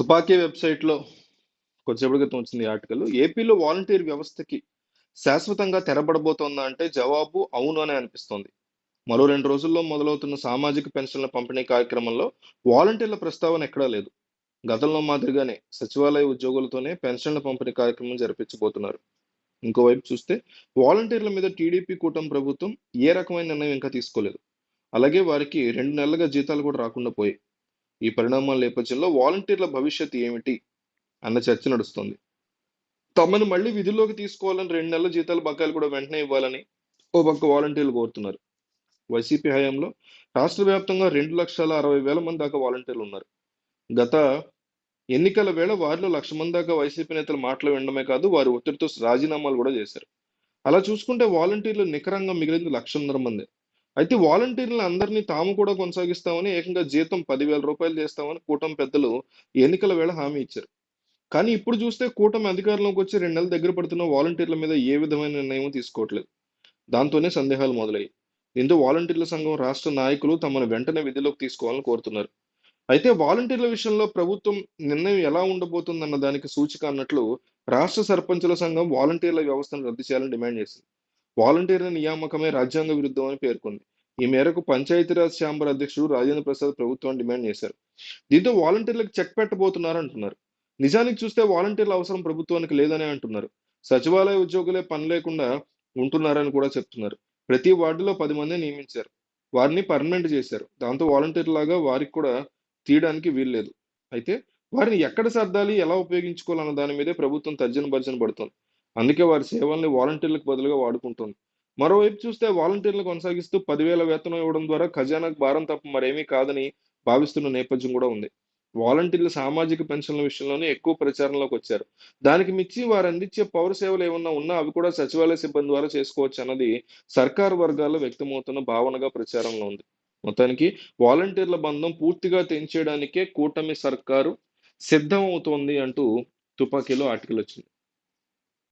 తుపాకీ వెబ్సైట్లో కొద్దిసేపటి క్రితం వచ్చింది ఆర్టికల్. ఏపీలో వాలంటీర్ వ్యవస్థకి శాశ్వతంగా తెరబడబోతోందా అంటే జవాబు అవును అనే అనిపిస్తోంది. మరో రెండు రోజుల్లో మొదలవుతున్న సామాజిక పెన్షన్ల పంపిణీ కార్యక్రమంలో వాలంటీర్ల ప్రస్తావన ఎక్కడా లేదు. గతంలో మాదిరిగానే సచివాలయ ఉద్యోగులతోనే పెన్షన్ల పంపిణీ కార్యక్రమం జరిపించబోతున్నారు. ఇంకోవైపు చూస్తే వాలంటీర్ల మీద టీడీపీ కూటమి ప్రభుత్వం ఏ రకమైన నిర్ణయం ఇంకా తీసుకోలేదు. అలాగే వారికి రెండు నెలలుగా జీతాలు కూడా రాకుండా పోయాయి. ఈ పరిణామాల నేపథ్యంలో వాలంటీర్ల భవిష్యత్తు ఏమిటి అన్న చర్చ నడుస్తుంది. తమను మళ్ళీ విధుల్లోకి తీసుకోవాలని రెండు నెలల జీతాల బకాయిలు కూడా వెంటనే ఇవ్వాలని ఓ పక్క వాలంటీర్లు కోరుతున్నారు. వైసీపీ హయాంలో రాష్ట్ర వ్యాప్తంగా రెండు లక్షల అరవై వేల మంది దాకా వాలంటీర్లు ఉన్నారు. గత ఎన్నికల వేళ వారిలో లక్ష మంది దాకా వైసీపీ నేతలు మాటలు వినడమే కాదు వారి ఒత్తిడితో రాజీనామాలు కూడా చేశారు. అలా చూసుకుంటే వాలంటీర్లు నికరంగా మిగిలింది లక్షన్నర మంది. అయితే వాలంటీర్లను అందరినీ తాము కూడా కొనసాగిస్తామని ఏకంగా జీతం పదివేల రూపాయలు చేస్తామని కూటమి పెద్దలు ఎన్నికల వేళ హామీ ఇచ్చారు. కానీ ఇప్పుడు చూస్తే కూటమి అధికారంలోకి వచ్చి రెండు నెలల దగ్గర పడుతున్న వాలంటీర్ల మీద ఏ విధమైన నిర్ణయం తీసుకోవట్లేదు. దాంతోనే సందేహాలు మొదలయ్యాయి. దీంతో వాలంటీర్ల సంఘం రాష్ట్ర నాయకులు తమను వెంటనే విధిలోకి తీసుకోవాలని కోరుతున్నారు. అయితే వాలంటీర్ల విషయంలో ప్రభుత్వం నిర్ణయం ఎలా ఉండబోతుందన్న దానికి సూచిక అన్నట్లు రాష్ట్ర సర్పంచుల సంఘం వాలంటీర్ల వ్యవస్థను రద్దు చేయాలని డిమాండ్ చేసింది. వాలంటీర్ల నియామకమే రాజ్యాంగ విరుద్ధం అని పేర్కొంది. ఈ మేరకు పంచాయతీరాజ్ ఛాంబర్ అధ్యక్షుడు రాజేంద్ర ప్రసాద్ ప్రభుత్వం డిమాండ్ చేశారు. దీంతో వాలంటీర్లకు చెక్ పెట్టబోతున్నారు అంటున్నారు. నిజానికి చూస్తే వాలంటీర్ల అవసరం ప్రభుత్వానికి లేదనే అంటున్నారు. సచివాలయ ఉద్యోగులే పని లేకుండా ఉంటున్నారని కూడా చెప్తున్నారు. ప్రతి వార్డులో పది మంది నియమించారు. వారిని పర్మనెంట్ చేశారు. దాంతో వాలంటీర్ లాగా వారికి కూడా తీయడానికి వీల్లేదు అయితే వారిని ఎక్కడ సర్దాలి ఎలా ఉపయోగించుకోవాలన్న దాని మీదే ప్రభుత్వం తర్జన భర్జన పడుతుంది. అందుకే వారి సేవల్ని వాలంటీర్లకు బదులుగా వాడుకుంటుంది. మరోవైపు చూస్తే వాలంటీర్లు కొనసాగిస్తూ పదివేల వేతనం ఇవ్వడం ద్వారా ఖజానాకు భారం తప్ప మరేమీ కాదని భావిస్తున్న నేపథ్యం కూడా ఉంది. వాలంటీర్లు సామాజిక పెన్షన్ల విషయంలోనే ఎక్కువ ప్రచారంలోకి వచ్చారు. దానికి మించి వారు అందించే పౌర సేవలు ఏమన్నా ఉన్నా అవి కూడా సచివాలయ సిబ్బంది ద్వారా చేసుకోవచ్చు అన్నది సర్కారు వర్గాల్లో వ్యక్తమవుతున్న భావనగా ప్రచారంలో ఉంది. మొత్తానికి వాలంటీర్ల బంధం పూర్తిగా తెంచేయడానికే కూటమి సర్కారు సిద్ధమవుతోంది అంటూ తుపాకీలో ఆర్టికల్ వచ్చింది.